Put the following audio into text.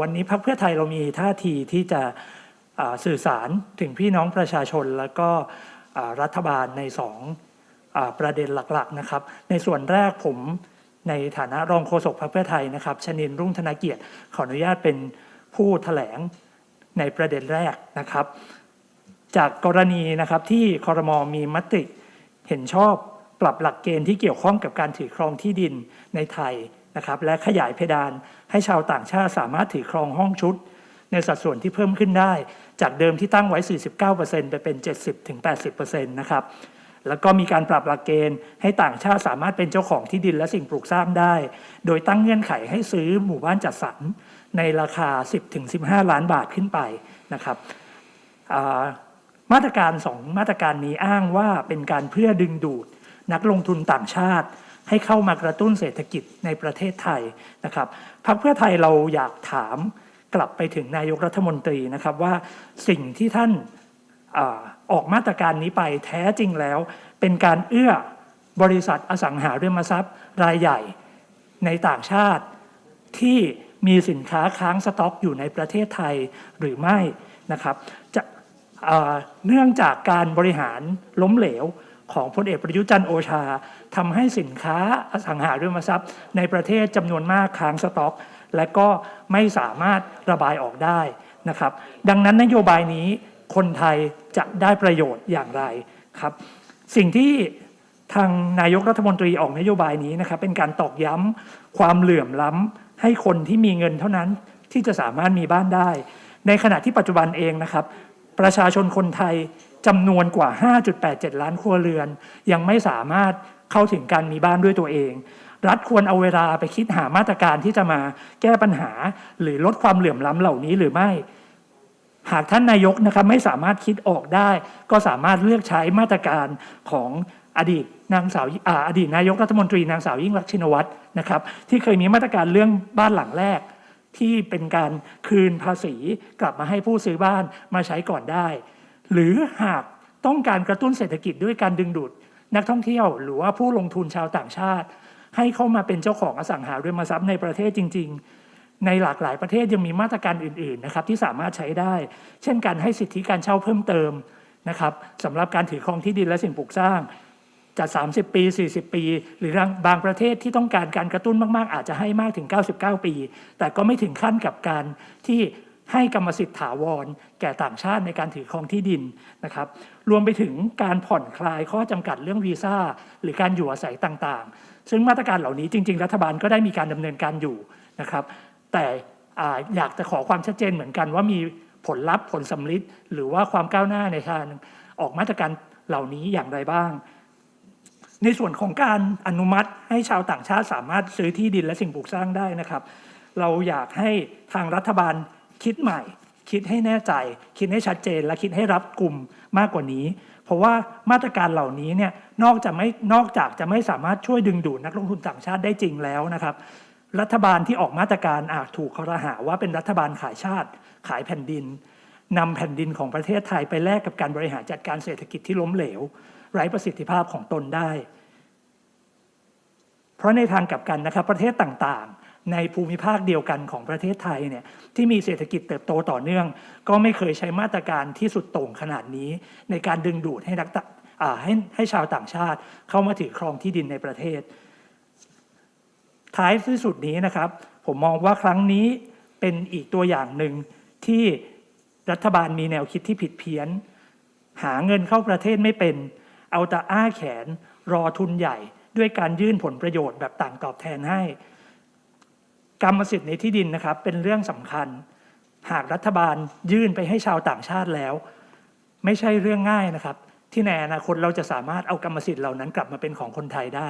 วันนี้พรรคเพื่อไทยเรามีท่าทีที่จะสื่อสารถึงพี่น้องประชาชนแล้วก็รัฐบาลในสองอประเด็นหลักๆนะครับ ในส่วนแรกผมในฐานะรองโฆษกพรรคเพื่อไทยนะครับชนินรุ่งธนเกียรติ ขออนุญาตเป็นผู้แถลงในประเด็นแรกนะครับ จากกรณีนะครับที่คอรมอมีมติเห็นชอบปรับหลักเกณฑ์ที่เกี่ยวข้องกับการถือครองที่ดินในไทย นะครับและขยายเพดานให้ชาวต่างชาติสามารถถือครองห้องชุด ในสัดส่วนที่เพิ่มขึ้นได้ จากเดิมที่ตั้งไว้ 49%ไปเป็น 70-80%นะครับแล้วก็มีการปรับหลักเกณฑ์ให้ต่างชาติสามารถเป็นเจ้าของที่ดินและสิ่งปลูกสร้างได้ โดยตั้งเงื่อนไขให้ซื้อหมู่บ้านจัดสรรในราคา 10-15 ล้านบาทขึ้นไปนะครับมาตรการสองมาตรการนี้อ้างว่าเป็นการเพื่อดึงดูดนักลงทุนต่างชาติ ให้เข้ามากระตุ้นเศรษฐกิจในประเทศไทยนะครับพรรคเพื่อไทยเราอยากถามกลับไปถึงนายกรัฐมนตรีนะครับว่าสิ่งที่ท่านอออกมาตรการนี้ไปแท้จริงแล้ว เป็นการเอื้อบริษัทอสังหาริมทรัพย์รายใหญ่ในต่างชาติที่มีสินค้าค้างสต็อกอยู่ในประเทศไทยหรือไม่นะครับจะเนื่องจากการบริหารล้มเหลว ของพลเอกประยุจันโอชาทำให้สินค้าอสังหาริมทรัพย์ ในประเทศจำนวนมากค้างสต็อก และก็ไม่สามารถระบายออกได้นะครับ ดังนั้นนโยบายนี้คนไทยจะได้ประโยชน์อย่างไรครับ สิ่งที่ทางนายกรัฐมนตรีออกนโยบายนี้นะครับ เป็นการตอกย้ำความเหลื่อมล้ำให้คนที่มีเงินเท่านั้นที่จะสามารถมีบ้านได้ ในขณะที่ปัจจุบันเองนะครับ ประชาชนคนไทย จำนวนกว่า 5.87 ล้านครัวเรือน ยังไม่สามารถเข้าถึงการมีบ้านด้วยตัวเอง รัฐควรเอาเวลาไปคิดหามาตรการที่จะมาแก้ปัญหาหรือลดความเหลื่อมล้ำเหล่านี้หรือไม่ หากท่านนายกนะครับไม่สามารถคิดออกได้ ก็สามารถเลือกใช้มาตรการของอดีตนางสาวอาอดีตนายกรัฐมนตรีนางสาวยิ่งรักชินวัตรนะครับ ที่เคยมีมาตรการเรื่องบ้านหลังแรก ที่เป็นการคืนภาษีกลับมาให้ผู้ซื้อบ้านมาใช้ก่อนได้ หรือหากต้องการกระตุ้นเศรษฐกิจด้วยการดึงดูด นักท่องเที่ยว หรือว่าผู้ลงทุนชาวต่างชาติ ให้เข้ามาเป็นเจ้าของอสังหาริมทรัพย์ในประเทศจริง ๆ ในหลากหลายประเทศยังมีมาตรการอื่นๆนะครับที่สามารถใช้ได้ เช่นการให้สิทธิการเช่าเพิ่มเติมนะครับสำหรับการถือครองที่ดินและสิ่งปลูกสร้างจาก 30 ปี 40 ปี หรือบางประเทศที่ต้องการการกระตุ้นมาก ๆ อาจจะให้มากถึง 99 ปี แต่ก็ไม่ถึงขั้นกับการที่ ให้กรรมสิทธิ์ถาวร แก่ต่างชาติในการถือครองที่ดินนะครับ รวมไปถึงการผ่อนคลายข้อจำกัดเรื่องวีซ่า หรือการอยู่อาศัยต่างๆ ซึ่งมาตรการเหล่านี้จริง ๆ รัฐบาลก็ได้มีการดำเนินการอยู่นะครับ แต่อยากจะขอความชัดเจนเหมือนกันว่ามีผลลัพธ์ผลสำลิดหรือว่าความก้าวหน้าในการออกมาตรการเหล่านี้อย่างไรบ้าง ในส่วนของการอนุมัติให้ชาวต่างชาติสามารถซื้อที่ดินและสิ่งปลูกสร้างได้นะครับ เราอยากให้ทางรัฐบาล คิดใหม่ คิดให้แน่ใจ คิดให้ชัดเจน และคิดให้รับกลุ่มมากกว่านี้ เพราะว่ามาตรการเหล่านี้เนี่ยนอกจากไม่นอกจากจะไม่สามารถช่วยดึงดูดนักลงทุนต่างชาติได้จริงแล้วนะครับ รัฐบาลที่ออกมาตรการอาจถูกคอรหาว่าเป็นรัฐบาลขายชาติ ขายแผ่นดินนำแผ่นดินของประเทศไทยไปแลกกับการบริหารจัดการเศรษฐกิจที่ล้มเหลว ไร้ประสิทธิภาพของตนได้ เพราะในทางกลับกันนะครับประเทศต่าง ในภูมิภาคเดียวกันของประเทศไทยเนี่ยที่มีเศรษฐกิจเติบโตต่อเนื่อง ก็ไม่เคยใช้มาตรการที่สุดโต่งขนาดนี้ ในการดึงดูดให้นักตะอ่าให้ให้ชาวต่างชาติ เข้ามาถือครองที่ดินในประเทศ ท้ายที่สุดนี้นะครับ ผมมองว่าครั้งนี้เป็นอีกตัวอย่างหนึ่งที่รัฐบาลมีแนวคิดที่ผิดเพี้ยน หาเงินเข้าประเทศไม่เป็น เอาแต่อ้าแขนรอทุนใหญ่ ด้วยการยื่นผลประโยชน์แบบต่างตอบแทนให้ กรรมสิทธิ์ในที่ดินนะครับเป็นเรื่องสำคัญ หากรัฐบาลยื่นไปให้ชาวต่างชาติแล้ว ไม่ใช่เรื่องง่ายนะครับ ที่ในอนาคตเราจะสามารถเอากรรมสิทธิ์เหล่านั้นกลับมาเป็นของคนไทยได้